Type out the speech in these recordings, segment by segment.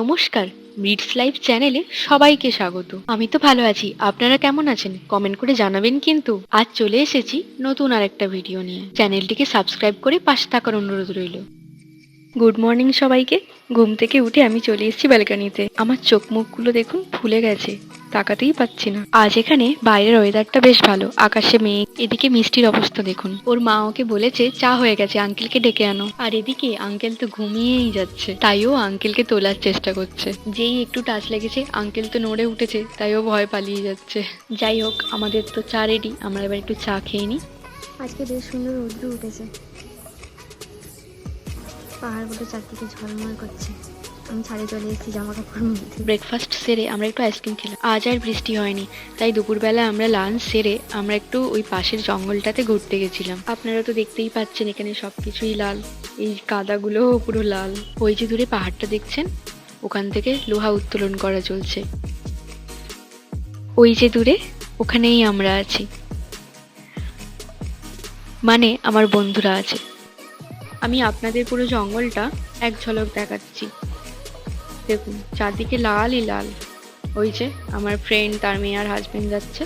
নমস্কার midst life চ্যানেলে সবাইকে স্বাগত। আমি তো ভালো আছি, আপনারা কেমন আছেন? কমেন্ট করে জানাবেন কিন্তু। আজ চলে এসেছি নতুন আর একটা ভিডিও নিয়ে। চ্যানেলটিকে সাবস্ক্রাইব করে পাশে থাকার অনুরোধ রইল। গুড মর্নিং সবাইকে। ঘুম থেকে উঠে আমি চলে এসেছি ব্যালকানিতে আমার চোখ মুখগুলো দেখুন, ফুলে গেছে। তাকাতেই পাচ্ছি না। আজ এখানে বাইরের ওয়েদারটা বেশ ভালো। আকাশে মেঘ, এদিকে মিষ্টির অবস্থা দেখুন। ওর মা ওকে বলেছে, চা হয়ে গেছে আঙ্কেলকে ডেকে আনো। আর এদিকে আঙ্কেল তো ঘুমিয়েই যাচ্ছে। তাই তাইও আঙ্কেলকে তোলার চেষ্টা করছে। যেই একটু টাচ লেগেছে আঙ্কেল তো নড়ে উঠেছে তাইও ভয় পালিয়ে যাচ্ছে। যাই হোক, আমাদের তো চা রেডি আমরা এবার একটু চা খেয়ে নিই। আজকে বেশ সুন্দর রৌদ্র উঠেছে। পাহাড়গুলো চারদিকে ঝলমল করছে। আমি ছাড়ে চলে এসেছি জামা কাপড় মধ্যে। ব্রেকফাস্ট সেরে আমরা একটু আইসক্রিম খেলাম। আজ আর বৃষ্টি হয়নি, তাই দুপুরবেলা আমরা লাঞ্চ সেরে আমরা একটু ওই পাশের জঙ্গলটাতে ঘুরতে গেছিলাম। আপনারা তো দেখতেই পাচ্ছেন, এখানে সবকিছুই লাল। এই কাদাগুলোও পুরো লাল। ওই যে দূরে পাহাড়টা দেখছেন? ওখান থেকে লোহা উত্তোলন করা চলছে। ওই যে দূরে, ওখানেই আমরা আছি। মানে আমার বন্ধুরা আছে। আমি আপনাদের পুরো জঙ্গলটা এক ঝলক দেখাচ্ছি। দেখুন, চারদিকে লালই লাল। ওই যে আমার ফ্রেন্ড তার মেয়ে আর হাজবেন্ড যাচ্ছে।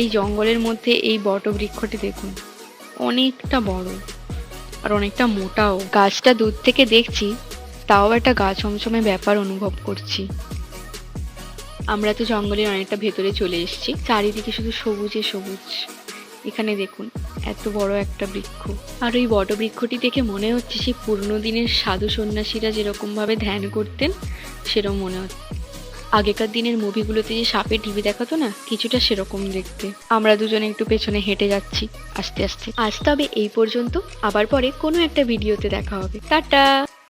এই জঙ্গলের মধ্যে এই বট বৃক্ষটি দেখুন, অনেকটা বড় আর অনেকটা মোটাও। গাছটা দূর থেকে দেখছি, তাও একটা গা ছমছমে ব্যাপার অনুভব করছি। আমরা তো জঙ্গলের অনেকটা ভেতরে চলে এসেছি, চারিদিকে শুধু সবুজে সবুজ। এখানে দেখুন এত বড় একটা বৃক্ষ। আর ওই বট বৃক্ষটি দেখে মনে হচ্ছে সেই পুরনো দিনের সাধু সন্ন্যাসীরা যেরকমভাবে ধ্যান করতেন, সেরকম মনে হচ্ছে। আগেকার দিনের মুভিগুলোতে যে সাপে টিভি দেখাতো না, কিছুটা সেরকম দেখতে। আমরা দুজনে একটু পেছনে হেঁটে যাচ্ছি, আস্তে আস্তে। আজ তবে এই পর্যন্ত, আবার পরে কোনো একটা ভিডিওতে দেখা হবে। টাটা!